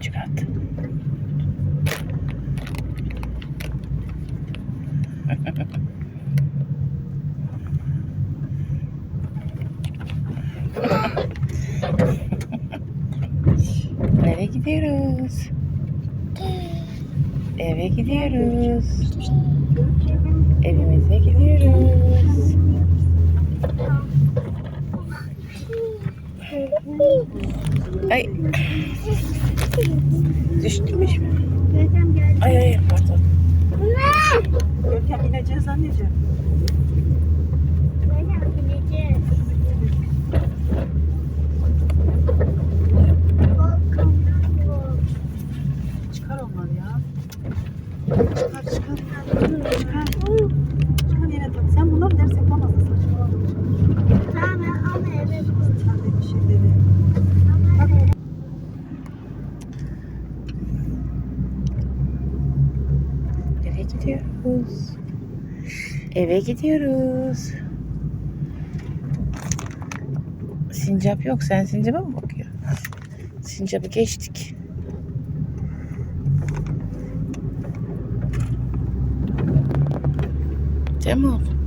küçük at. Eve gidiyoruz. Eve gidiyoruz. Evimize gidiyoruz. Ay. Düştümüş mü? Ay ay pardon. Görkem ineceğiz anneciğim. Gidiyoruz. Eve gidiyoruz. Sincap yok. Sen sincaba mı bakıyorsun? Sincapı geçtik. Değil mi oğlum?